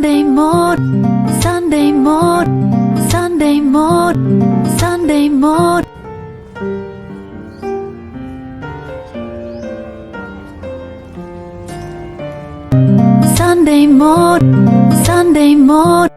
Sunday mode, Sunday mode, Sunday mode, Sunday mode. Sunday mode, Sunday mode.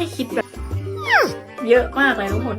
ให้คิดแบบ เยอะมากเลยทุกคน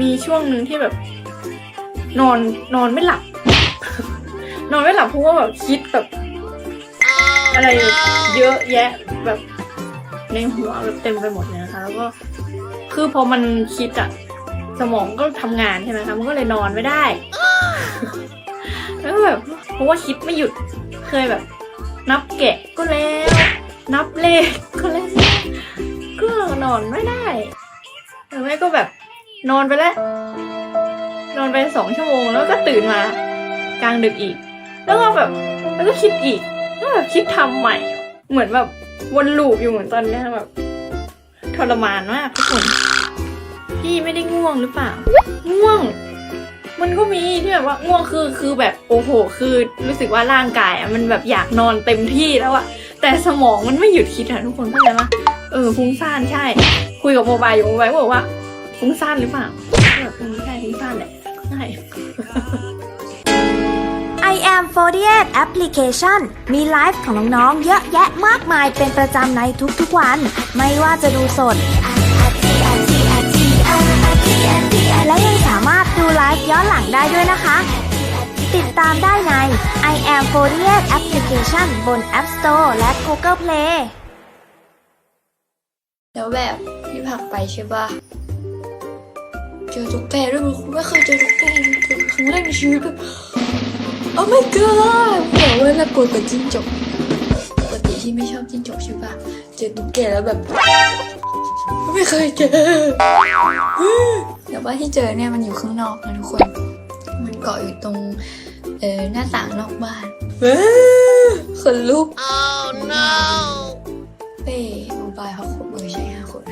มีช่วงหนึ่งที่แบบ นอนนอนไม่หลับ นอนไม่หลับเพราะว่าแบบคิดแบบ อะไรเยอะแยะแบบในหัวแบบเต็มไปหมดเลยนะคะ แล้วก็คือพอมันคิดอะสมองก็ทำงานใช่ไหมคะ มันก็เลยนอนไม่ได้ แล้วแบบเพราะว่าคิดไม่หยุด เคยแบบ นับแกะก็แล้ว นับเลขก็แล้วก็นอนไม่ได้หรือไม่ก็แบบนอนไปแล้ว นอนไปสองชั่วโมงแล้วก็ตื่นมา กลางดึกอีก แล้วก็แบบแล้วก็คิดอีกแล้วแบบคิดทำใหม่ เหมือนแบบวนลูปอยู่เหมือนตอนนี้แบบทรมานมากทุกคนพี่ไม่ได้ง่วงหรือเปล่า ง่วง มันก็มีที่แบบว่าง่วงคือคือแบบโอ้โห คือรู้สึกว่าร่างกายมันแบบอยากนอนเต็มที่แล้วอะ แต่สมองมันไม่หยุดคิดอะทุกคนเข้าใจปะเออฟุ้งซ่านใช่ คุยกับโมบายอยู่โมบายบอกว่าฟุ้งซ่านหรือเปล่าแบบใช่ฟุ้งซ่านแหละใช่ I am 48 Application มีไลฟ์ของน้องๆ เยอะแยะมากมายเป็นประจำในทุกๆวัน ไม่ว่าจะดูสด และยังสามารถดูไลฟ์ย้อนหลังได้ด้วยนะคะ ติดตามได้ใน I am 48 Application บน App Store และ Google Play แล้วแบบพี่ผักไปใช่ปะเจอตุ๊กแกด้วยมันไม่เคยเจอตุ๊กแกเลยเจอครั้งแรกในชีวิตแบบโอ้ my god แบบว่าน่ากลัวกว่าจิ้งจกปกติที่ไม่ชอบจิ้งจกใช่ปะเจอตุ๊กแกแล้วแบบ ไม่เคยเจอแต่ว่าที่เจอเนี่ยมันอยู่ข้างนอกนะทุกคน มันเกาะอยู่ตรงเออหน้าต่างนอกบ้านเว้ย คนลุกเป้โมบายเขาขนมือใช้ห้าคน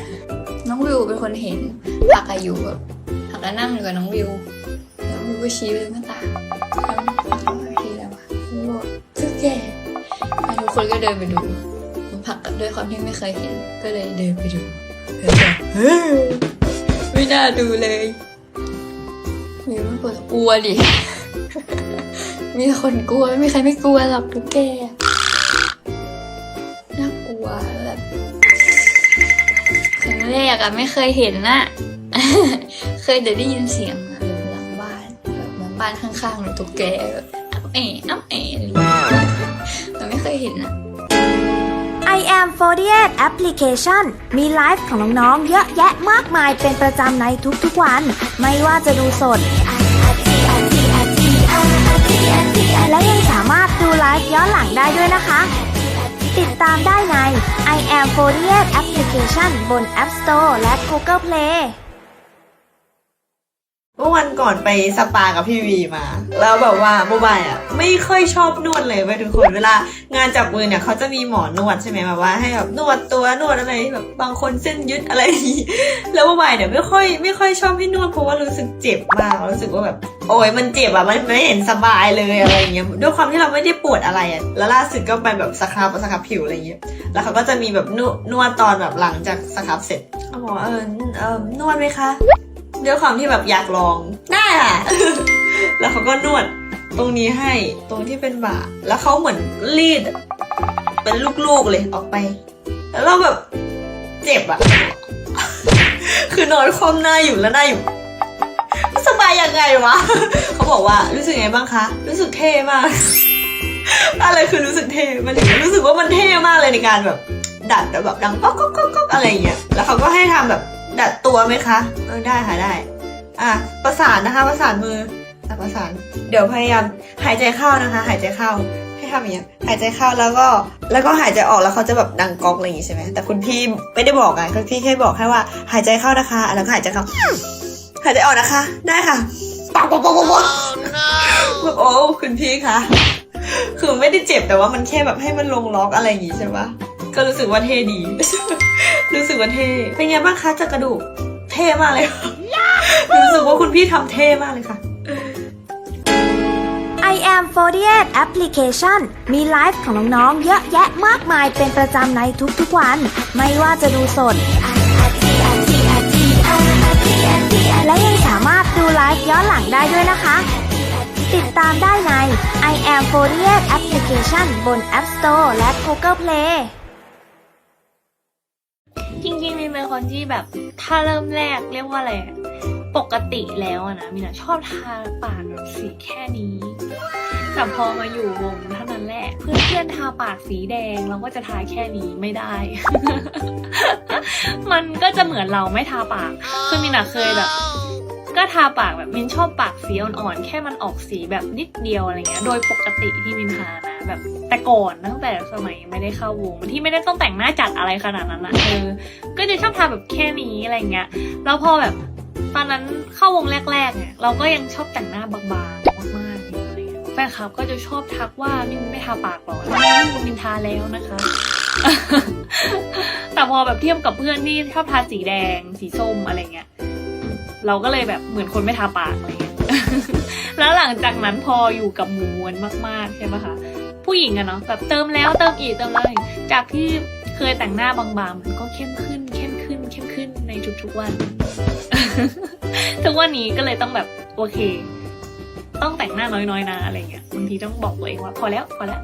น้องวิวเป็นคนเห็นผักอะอยู่แบบผักก็นั่งอยู่กับน้องวิว แล้ววิวก็ชี้ไปทางหน้าต่างแล้วทีแล้วอะวิวบอกตุ๊กแกแล้วทุกคนก็เดินไปดูผักก็ด้วยความที่ไม่เคยเห็น ก็เลยเดินไปดูเดินไปเฮ้ยไม่น่าดูเลยวิวไม่กลัวกลัวดิ มีคนกลัวไม่มีใครไม่กลัวหรอกตุ๊กแกน่ากลัวแบบครั้งแรกอะไม่เคยเห็นนะเคยแต่ได้ยินเสียงอะหลังบ้านแบบหลังบ้านข้างๆหรือตุ๊กแกแบบอ้ำเอ๋อ้ำเอ๋อเงี้ยแต่ไม่เคยเห็นอะ I am 48 Application มีไลฟ์ของน้องๆ เยอะแยะมากมายเป็นประจำในทุกๆวัน ไม่ว่าจะดูสด ฟ์ย้อนหลังได้ด้วยนะคะ ติดตามได้ใน I am 48 Application บน App Store และ Google Play เมื่อวันก่อนไปสปากับพี่วีมา แล้วแบบว่าโมบายอะไม่ค่อยชอบนวดเลยเว้ยทุกคนเวลางานจับมือเนี่ยเขาจะมีหมอนวดใช่ไหมแบบว่าให้แบบนวดตัวนวดอะไรแบบบางคนเส้นยึดอะไรอย่างงี้แล้วโมบายเนี่ยไม่ค่อยไม่ค่อยชอบให้นวดเพราะว่ารู้สึกเจ็บมากรู้สึกว่าแบบโอ้ยมันเจ็บอะมันไม่เห็นสบายเลยอะไรอย่างเงี้ยด้วยความที่เราไม่ได้ปวดอะไรอะแล้วล่าสุดก็ไปแบบสครับสครับผิวอะไรอย่างเงี้ยแล้วเขาก็จะมีแบบนวดนวดตอนแบบหลังจากสครับเสร็จเขาบอกเออเออนวดไหมคะ ด้วยความที่แบบอยากลอง ได้ค่ะแล้วเขาก็นวดตรงนี้ให้ตรงที่เป็นบ่า แล้วเขาเหมือนรีด เป็นลูกๆเลยออกไป แล้วเราแบบเจ็บอะคือนอนคว่ำหน้าอยู่แล้วหน้าอยู่สบายยังไงวะ เขาบอกว่ารู้สึกไงบ้างคะ รู้สึกเท่มาก อะไรคือรู้สึกเท่ มันถึงรู้สึกว่ามันเท่มากเลยในการแบบดัดแต่แบบดังก๊อกก๊อกก๊อกก๊อกอะไรอย่างเงี้ย แล้วเขาก็ให้ทำแบบ ดัดตัวไหมคะเออได้ค่ะได้ อะประสานนะคะ ประสานมืออะประสาน เดี๋ยวพยายามหายใจเข้านะคะ หายใจเข้าให้ทำอย่างเงี้ยหายใจเข้าแล้วก็แล้วก็หายใจออกแล้วเขาจะแบบดังก๊อกอะไรอย่างงี้ใช่ไหมแต่คุณพี่ไม่ได้บอกไงคุณพี่แค่บอกแค่ว่าหายใจเข้านะคะแล้วก็หายใจเข้าหายใจออกนะคะ ได้ค่ะปังปังปังปังปังแบบโอ้คุณพี่คะคือไม่ได้เจ็บแต่ว่ามันแค่แบบให้มันลงล็อกอะไรอย่างงี้ใช่ปะก็รู้สึกว่าเท่ดี รู้สึกว่าเท่เป็นไงบ้างคะจากกระดูก เท่มากเลยค่ะรู้สึกว่าคุณพี่ทำเท่มากเลยค่ะ I am 48 application มีไลฟ์ของน้องๆ เยอะแยะมากมายเป็นประจำในทุกๆวัน ไม่ว่าจะดูสด และยังสามารถดูไลฟ์ย้อนหลังได้ด้วยนะคะ ติดตามได้ใน I am 48 application บน App Store และ Google Play จริงๆมินเป็นคนที่แบบถ้าเริ่มแรกเรียกว่าอะไรปกติแล้วอะนะมินชอบทาปากแบบสีแค่นี้ แต่พอมาอยู่วงเท่านั้นแหละเพื่อนเพื่อนทาปากสีแดงเราก็จะทาแค่นี้ไม่ได้ มันก็จะเหมือนเราไม่ทาปากคือมินเคยแบบ ก็ทาปากแบบมินชอบปากสีอ่อนๆแค่มันออกสีแบบนิดเดียวอะไรเงี้ย โดยปกติที่มินทานะ แบบแต่ก่อนตั้งแต่สมัยไม่ได้เข้าวงที่ไม่ได้ต้องแต่งหน้าจัดอะไรขนาดนั้นนะเออก็จะชอบทาแบบแค่นี้อะไรเงี้ยแล้วพอแบบตอนนั้นเข้าวงแรกๆเนี่ยเราก็ยังชอบแต่งหน้าบางๆมากๆอยู่อะไรเงี้ยแฟนคลับก็จะชอบทักว่ามินไม่ทาปากหรอแล้วมินมินทาแล้วนะคะแต่พอแบบเทียบกับเพื่อนที่ชอบทาสีแดง สีส้มอะไรเงี้ย เราก็เลยแบบเหมือนคนไม่ทาปากอะไรเงี้ยแล้วหลังจากนั้นพออยู่กับหมูมวลมากๆใช่ไหมคะผู้หญิงอะเนาะแบบเติมแล้วเติมอีกเติมแล้วจากที่เคยแต่งหน้าบางๆมันก็เข้มขึ้นเข้มขึ้นเข้มขึ้นในทุกๆวัน ทุกวันนี้ก็เลยต้องแบบโอเค ต้องแต่งหน้าน้อยๆนะอะไรเงี้ยบางทีต้องบอกตัวเองว่าพอแล้วพอแล้ว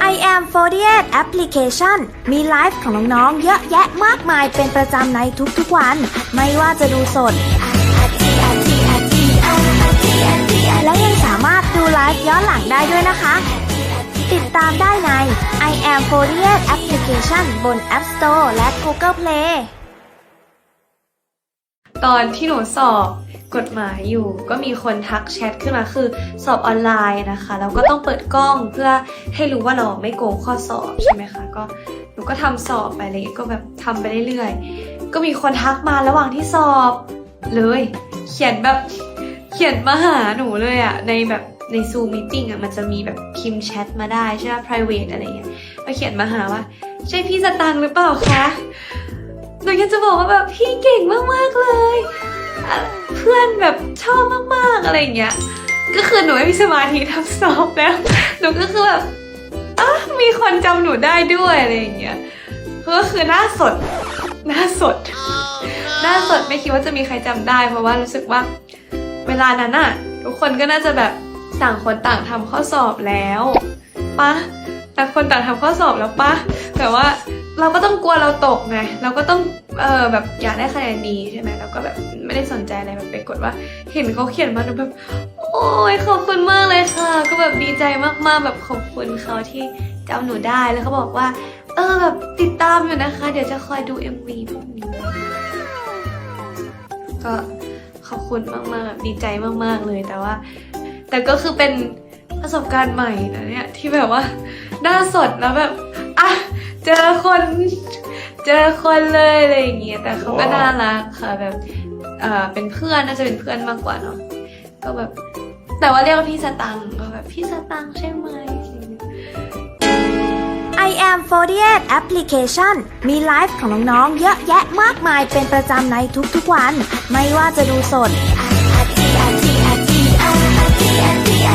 I am 48 application มีไลฟ์ของน้องๆ เยอะแยะมากมายเป็นประจำในทุกๆวัน ไม่ว่าจะดูสด และยังสามารถดูไลฟ์ย้อนหลังได้ด้วยนะคะ ติดตามได้ใน I am 48 application บน App Store และ Google Play ตอนที่หนูสอบกฎหมายอยู่ ก็มีคนทักแชทขึ้นมาคือสอบออนไลน์นะคะแล้วก็ต้องเปิดกล้องเพื่อให้รู้ว่าเราไม่โกงข้อสอบใช่ไหมคะก็หนูก็ทำสอบไปเลยก็แบบทำไปเรื่อยๆก็มีคนทักมาระหว่างที่สอบ เลย เขียนแบบเขียนมาหาหนูเลยอะในแบบในซูมมิ팅อะมันจะมีแบบพิมพ์แชทมาได้ใช่ไหม private อะไรเงี้ยมาเขียนมาหาว่า ใช่พี่สตังค์หรือเปล่าคะ นูอยากจะบอกว่าแบบพี่เก่งมากๆเลย เพื่อนแบบชอบมากๆอะไรอย่างเงี้ย ก็คือหนูไม่มีสมาธิทำสอบแล้ว หนูก็คือแบบอะมีคนจำหนูได้ด้วยอะไรอย่างเงี้ย ก็คือหน้าสด หน้าสด หน้าสดไม่คิดว่าจะมีใครจำได้ เพราะว่ารู้สึกว่าเวลานั้นอะทุกคนก็น่าจะแบบต่างคนต่างทำข้อสอบแล้วปะต่างคนต่างทำข้อสอบแล้วปะแต่ว่า เราก็ต้องกลัวเราตกไงเราก็ต้องเออแบบอยากได้คะแนนดีใช่ไหมเราก็แบบไม่ได้สนใจอะไรแบบไปกดว่า เห็นเขาเขียนมาแบบโอ้ยขอบคุณมากเลยค่ะ ก็แบบดีใจมากๆแบบขอบคุณเขาที่จำหนูได้แล้วเขาบอกว่า เออแบบติดตามอยู่นะคะ เดี๋ยวจะคอยดู MV พวกนี้ก็ขอบคุณมากๆดีใจมากๆเลยแต่ว่า แต่ก็คือเป็นประสบการณ์ใหม่นะเนี่ยที่แบบว่าหน้าสดแล้วแบบอะ เจอคน เจอคนเลยอะไรอย่างเงี้ยแต่เขาก็น่ารักค่ะแบบเอ่อเป็นเพื่อนน่าจะเป็นเพื่อนมากกว่าเนาะก็แบบ แต่ว่าเรียกว่าพี่สตังค์ก็แบบพี่สตังค์ใช่ไหม I am 48 application มีไลฟ์ของน้องๆ เยอะแยะมากมายเป็นประจำในทุกๆวัน ไม่ว่าจะดูสด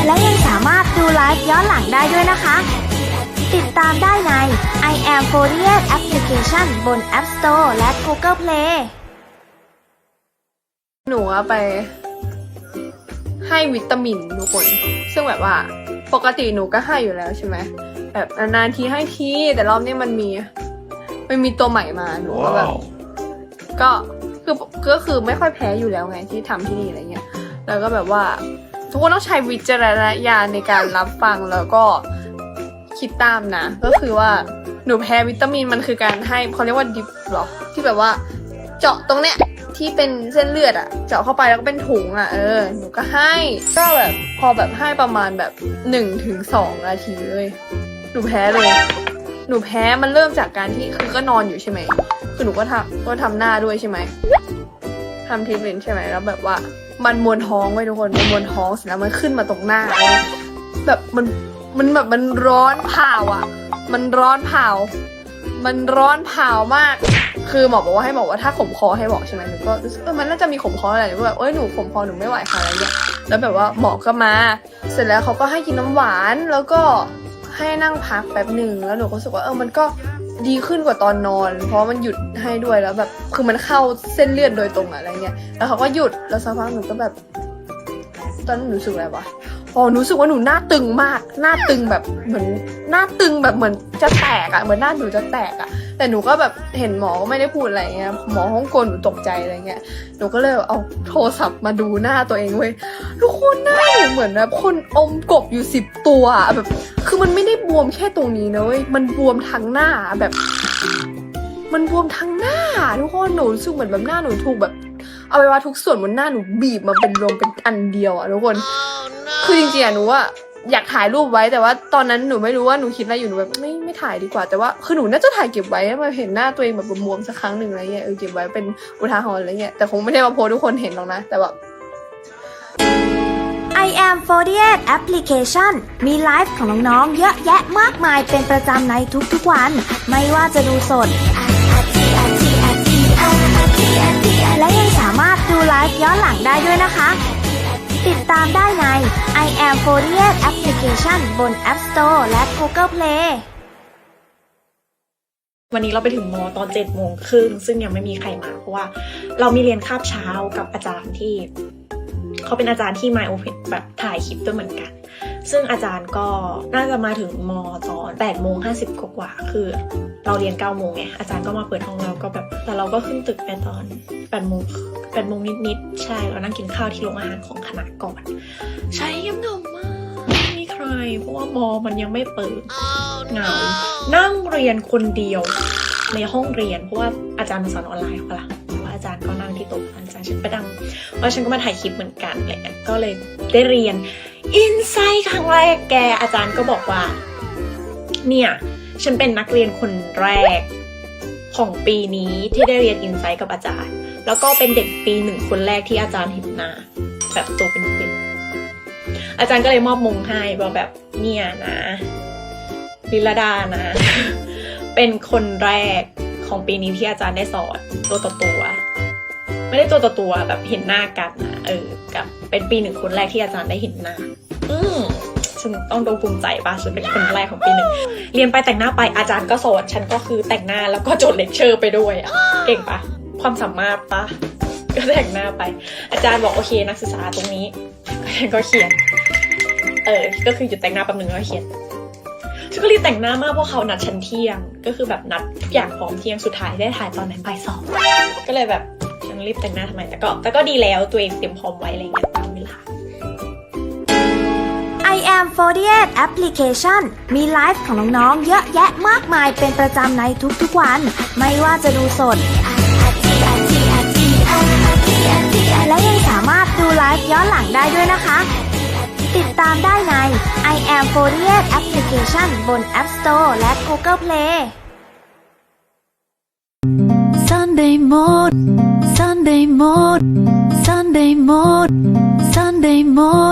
และยังสามารถดูไลฟ์ย้อนหลังได้ด้วยนะคะ ติดตามได้ใน I am 48 application บน App Store และ Google Play หนูอะไปให้วิตามินทุกคน ซึ่งแบบว่าปกติหนูก็ให้อยู่แล้วใช่ไหมแบบนานๆทีให้ทีแต่รอบนี้มันมีมันมีตัวใหม่มาหนูก็แบบก็คือก็คือไม่ค่อยแพ้อยู่แล้วไงที่ทำที่นี่อะไรเงี้ย แล้วก็แบบว่า ทุกคนต้องใช้วิจารณญาณในการรับฟังแล้วก็ คิดตามนะ ก็คือว่าหนูแพ้วิตามินมันคือการให้เขาเรียกว่าดิฟหรอที่แบบว่า เจาะตรงเนี้ยที่เป็นเส้นเลือดอะเจาะเข้าไปแล้วก็เป็นถุงอะเออหนูก็ให้ ก็แบบพอแบบให้ประมาณแบบหนึ่งถึงสองนาทีเลยหนูแพ้เลย หนูแพ้มันเริ่มจากการที่คือก็นอนอยู่ใช่ไหมคือหนูก็ทำก็ทำหน้าด้วยใช่ไหมทำทีเป็นใช่ไหมแล้วแบบว่า มันมวนท้องไว้ทุกคนมันมวนท้องเสร็จแล้วมันขึ้นมาตรงหน้า แบบมัน มันแบบมันร้อนเผาอะ มันร้อนเผา มันร้อนเผามาก คือหมอบอกว่าให้บอกว่าถ้าขมคอให้บอกใช่ไหมหนูก็รู้สึกเออมันน่าจะมีขมคออะไรหนูก็แบบเอ้ยหนูขมคอหนูไม่ไหวค่ะอะไรเงี้ยแล้วแบบว่าหมอก็มา เสร็จแล้วเขาก็ให้กินน้ำหวานแล้วก็ให้นั่งพักแป๊บหนึ่งแล้วหนูก็รู้สึกว่าเออมันก็ดีขึ้นกว่าตอนนอน เพราะมันหยุดให้ด้วยแล้วแบบคือมันเข้าเส้นเลือดโดยตรงอะไรเงี้ยแล้วเขาก็หยุดแล้วสักพักหนูก็แบบ ตอนนั้นหนูรู้สึกอะไรวะ อ๋อหนูรู้สึกว่าหนูหน้าตึงมาก หน้าตึงแบบเหมือนหน้าตึงแบบเหมือนจะแตกอะเหมือนหน้าหนูจะแตกอะแต่หนูก็แบบเห็นหมอก็ไม่ได้พูดอะไรเงี้ย หมอห้องกลหนูตกใจอะไรเงี้ย หนูก็เลยเอาโทรศัพท์มาดูหน้าตัวเองเว้ย ทุกคนหน้าหนูเหมือนแบบคนอมกบอยู่สิบตัวอะแบบ คือมันไม่ได้บวมแค่ตรงนี้นะเว้ย มันบวมทั้งหน้าแบบ มันบวมทั้งหน้า ทุกคนหนูรู้สึกเหมือนแบบหน้าหนูถูกแบบ เอาไปว่าทุกส่วนบนหน้าหนูบีบมาเป็นรวมเป็นอันเดียวอะทุกคน คือจริงๆอะหนูว่าอยากถ่ายรูปไว้แต่ว่าตอนนั้นหนูไม่รู้ว่าหนูคิดอะไรอยู่หนูแบบไม่ไม่ถ่ายดีกว่าแต่ว่าคือหนูน่าจะถ่ายเก็บไว้มาเห็นหน้าตัวเองแบบบวมๆสักครั้งหนึ่งอะไรเงี้ยเออเก็บไว้เป็นอุทาหรณ์อะไรเงี้ยแต่คงไม่ได้มาโพสทุกคนเห็นหรอกนะ แต่แบบ I am 48 application มีไลฟ์ของน้องๆ เยอะแยะมากมายเป็นประจำในทุกๆวัน ไม่ว่าจะดูสด และยังสามารถ ดูไลฟ์ย้อนหลังได้ด้วยนะคะ ติดตามได้ใน I am 48 application บน App Store และ Google Play วันนี้เราไปถึงมอตอนเจ็ดโมงครึ่งซึ่งยังไม่มีใครมา เพราะว่าเรามีเรียนคาบเช้ากับอาจารย์ที่ เขาเป็นอาจารย์ที่ My Open แบบถ่ายคลิปด้วยเหมือนกัน ซึ่งอาจารย์ก็น่าจะมาถึงมอตอน8ปดโมงห้าสิบกว่าคือ เราเรียน9ก้าโมงไงอาจารย์ก็มาเปิดห้องเราก็แบบแต่เราก็ขึ้นตึกไปตอน8ปดโมงแปดโมงนิดๆใช่เรานั่งกินข้าวที่โรงอาหารของคณะก่อน ใช้เงียบเงามากไม่มีใคร เพราะว่ามอมันยังไม่เปิดเหงานั่งเรียนคนเดียวในห้องเรียนเพราะว่าอาจารย์มาสอนออนไลน์เขาละว่าอาจารย์ก็นั่งที่โต๊ะอาจารย์ฉันไปดังเพราะฉันก็มาถ่ายคลิปเหมือนกันอะไรเงี้ยก็เลยได้เรียน อินไซต์ครั้งแรกแกอาจารย์ก็บอกว่า เนี่ย ฉันเป็นนักเรียนคนแรกของปีนี้ที่ได้เรียนอินไซต์กับอาจารย์ แล้วก็เป็นเด็กปีหนึ่งคนแรกที่อาจารย์เห็นหน้าแบบตัวเป็นๆอาจารย์ก็เลยมอบมงให้ว่าแบบเนี่ยนะลิลดานะ เป็นคนแรกของปีนี้ที่อาจารย์ได้สอนตัวต่อตัว ไม่ได้ตัวต่อตัวแบบเห็นหน้ากันนะเออกับเป็นปีหนึ่งคนแรกที่อาจารย์ได้เห็นหน้า ฉันต้องดูภูมิใจป่ะฉันเป็นคนแรกของปีหนึ่งเรียนไปแต่งหน้าไปอาจารย์ก็สอนฉันก็คือแต่งหน้าแล้วก็จดเลคเชอร์ไปด้วยอะเก่งปะความสามารถปะก็แต่งหน้าไป อาจารย์บอกโอเคนักศึกษาตรงนี้ฉันก็เขียน เออ ก็คือหยุดแต่งหน้าแป๊บนึงแล้วเขียนฉันก็รีบแต่งหน้ามากเพราะเขานัดฉันเที่ยง ก็คือแบบนัดทุกอย่างพร้อมเที่ยงสุดท้ายได้ถ่ายตอนไหนบ่ายสองก็เลยแบบฉันรีบแต่งหน้าทำไมแต่ก็แต่ก็ดีแล้วตัวเองเตรียมพร้อมไว้อะไรเงี้ยตามเวลา I am 48 application มีไลฟ์ของน้องๆ เยอะแยะมากมายเป็นประจำในทุกๆวัน ไม่ว่าจะดูสด และยังสามารถดูไลฟ์ย้อนหลังได้ด้วยนะคะ ติดตามได้ใน I am 48 application บน App Store และ Google Play Sunday mode Sunday mode Sunday mode Sunday mode